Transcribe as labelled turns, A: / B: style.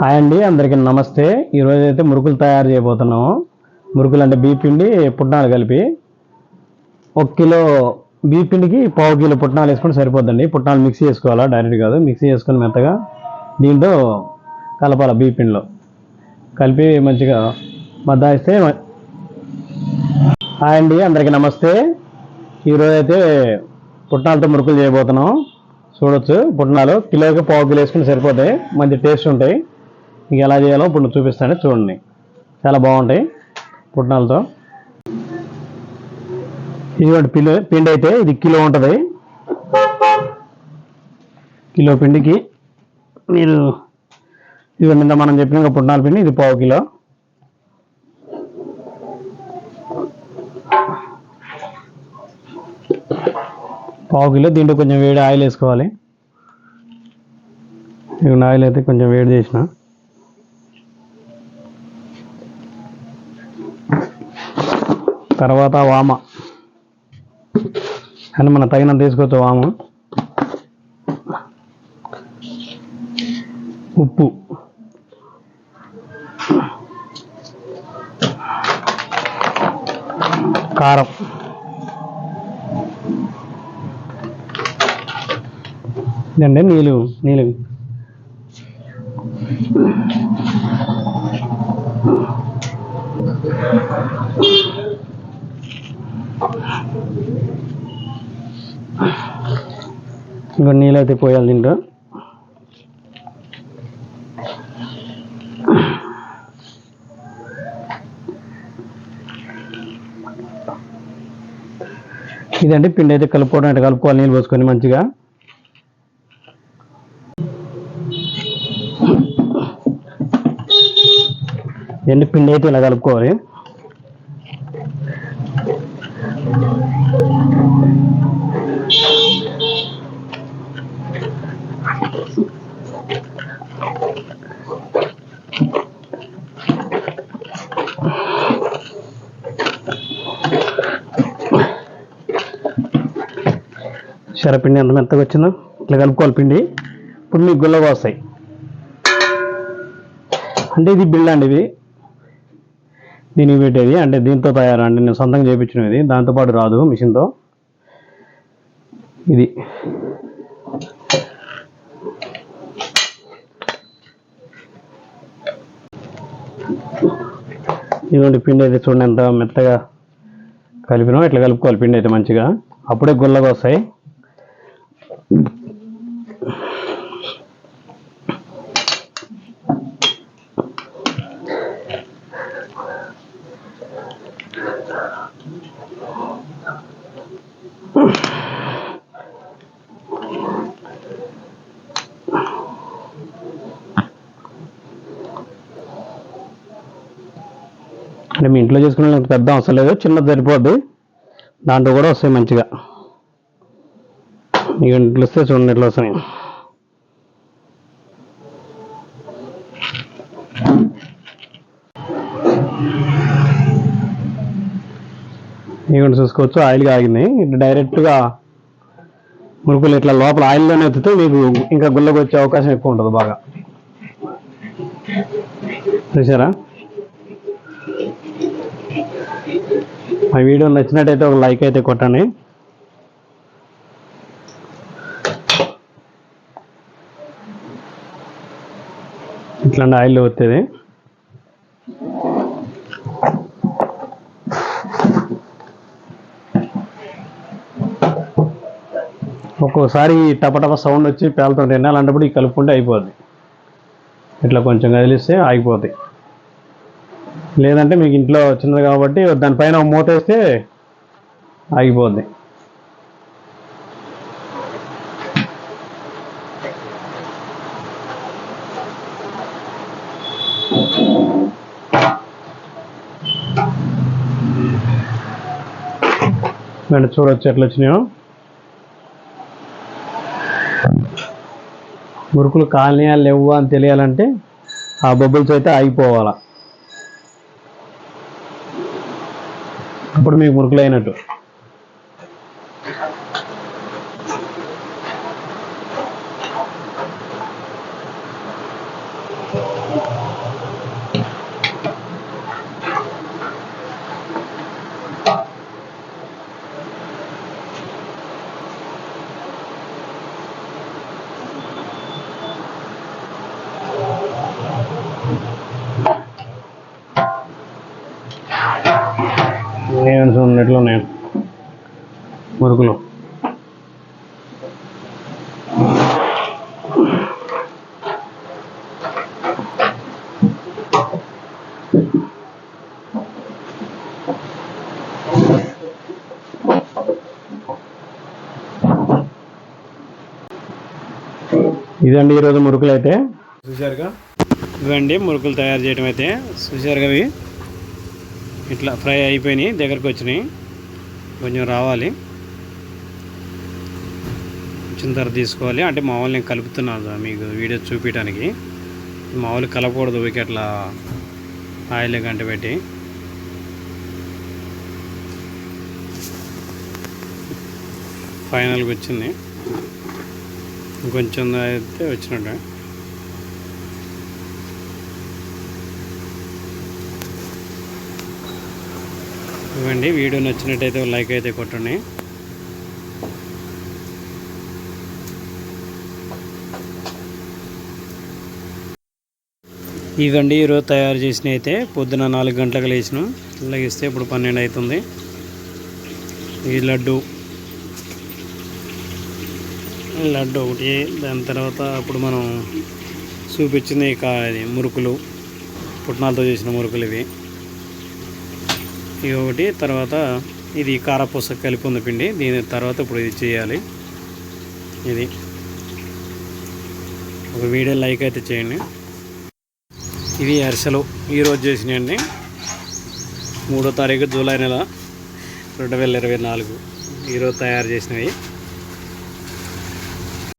A: Hi అండి అందరికీ నమస్తే. ఈరోజు అయితే మురుకులు తయారు చేయబోతున్నాము. మురుకులు అంటే బీపిండి పుట్నాలు కలిపి. ఒక కిలో బీపిండికి పిండికి పావు కిలో పుట్నాలు వేసుకొని సరిపోద్దండి. పుట్నాలు మిక్సీ చేసుకోవాలా? డైరెక్ట్ కాదు. మిక్సీ చేసుకొని మెత్తగా దీంట్లో కలపాలి బీపిండిలో. కలిపి మంచిగా మద్దాయిస్తే హాయ్ అండి అందరికీ నమస్తే. ఈరోజైతే పుట్నాలతో మురుకులు చేయబోతున్నాం చూడొచ్చు. పుట్నాలు కిలోకి పావు కిలో వేసుకుని సరిపోతాయి. మంచి టేస్ట్ ఉంటాయి. మీకు ఎలా చేయాలో ఇప్పుడు చూపిస్తాను. చూడండి. చాలా బాగుంటాయి పుట్నాలతో. ఇదిగోండి పిండి పిండి అయితే ఇది కిలో ఉంటుంది. కిలో పిండికి మీరు ఇదిగోండి ఇంత మనం చెప్పిన పుట్నాల పిండి ఇది పావు కిలో. పావు కిలో దీంట్లో కొంచెం వేడి ఆయిల్ వేసుకోవాలి. ఇక ఆయిల్ అయితే కొంచెం వేడి చేసిన. తర్వాత వామ. అని మనం తగినంత తీసుకోవచ్చు వామ. ఉప్పు. కారం. ఇదండి నీళ్ళు నీళ్ళు ఇంకా నీళ్ళు అయితే పోయాలి దీంట్లో. ఇదండి పిండి అయితే కలుపుకోవడం అంటే కలుపుకోవాలి నీళ్ళు పోసుకొని మంచిగా. ఎండు పిండి అయితే ఇలా కలుపుకోవాలి. శరపిండి ఎంత మెత్తగా వచ్చిందో ఇట్లా కలుపుకోవాలి పిండి. ఇప్పుడు మీకు గుల్లగా వస్తాయి. అంటే ఇది బిళ్ళ అండి ఇది. దీనికి పెట్టేది అంటే దీంతో తయారు అంటే నేను సొంతంగా చేయించినది దాంతోపాటు రాదు మిషన్తో. ఇది. ఇటువంటి పిండి అయితే చూడండి ఎంత మెత్తగా కలిపినా ఇట్లా కలుపుకోవాలి పిండి అయితే మంచిగా. అప్పుడే గుల్లగా వస్తాయి. అంటే మీ ఇంట్లో చేసుకునే పెద్ద అవసరం లేదు. చిన్నది సరిపోద్ది. దాంట్లో కూడా వస్తాయి మంచిగా. మీకు ఇంట్లో వస్తే చూడండి ఇట్లా వస్తాయి. ఇవన్నీ చూసుకోవచ్చు. ఆయిల్ ఆగింది ఇట్లా డైరెక్ట్గా మురుకులు ఇట్లా లోపల ఆయిల్లోనే ఎత్తితే మీకు ఇంకా గుల్లకు వచ్చే అవకాశం ఎక్కువ ఉంటుంది బాగా. చూసారా? మా వీడియో నచ్చినట్టయితే ఒక లైక్ అయితే కొట్టండి. ఇట్లాంటి ఆయిల్ వచ్చేది ఒక్కోసారి టపటప సౌండ్ వచ్చి పేలుతుంటాయి అలాంటప్పుడు ఈ కలుపుకుంటే అయిపోద్ది. ఇట్లా కొంచెం కదిలిస్తే ఆగిపోతాయి లేదంటే మీకు ఇంట్లో చిన్నది కాబట్టి దానిపైన ఒక మూత వేస్తే ఆగిపోద్ది. నేను చూడొచ్చు ఎట్లా వచ్చినాయో. మురుకులు కాలనీయా లేవు అని తెలియాలంటే ఆ బబుల్స్ అయితే ఆగిపోవాలా. అప్పుడు మీకు మురుకులైనట్టు. అయినట్టు ఎట్లా ఉన్నాయి? మురుకులు ఇదండి ఈరోజు మురుకులు అయితే చూసారుగా ఇవండి మురుకులు తయారు చేయడం అయితే. చూసారుగా అవి? ఇట్లా ఫ్రై అయిపోయినాయి దగ్గరకు వచ్చినాయి. కొంచెం రావాలి. వచ్చిన తర్వాత తీసుకోవాలి. అంటే మామూలు నేను కలుపుతున్నాను మీకు వీడియో చూపించడానికి. మామూలు కలపకూడదు ఊరికి అట్లా ఆయిల్ గంట పెట్టి. ఫైనల్గా వచ్చింది. ఇంకొంచెం అయితే వచ్చినట్టు. ఇవ్వండి. వీడియో నచ్చినట్టయితే లైక్ అయితే కొట్టండి. ఇవండి ఈరోజు తయారు చేసిన అయితే పొద్దున నాలుగు గంటలకు లేచిన. లగిస్తే ఇప్పుడు పన్నెండు అవుతుంది. ఈ లడ్డు. లడ్డు ఒకటి. దాని తర్వాత అప్పుడు మనం చూపించింది ఇక ఇది మురుకులు. పుట్నాలతో చేసిన మురుకులు ఇవి. ఇది ఒకటి తర్వాత ఇది కారపూస కలిపి ఉంది పిండి. దీని తర్వాత ఇప్పుడు ఇది చేయాలి. ఇది ఒక వీడియో లైక్ అయితే చేయండి. ఇవి అరిసెలు. ఈరోజు చేసినాయండి. మూడో తారీఖు జూలై నెల రెండు వేల ఇరవై నాలుగు. ఈరోజు తయారు చేసినవి.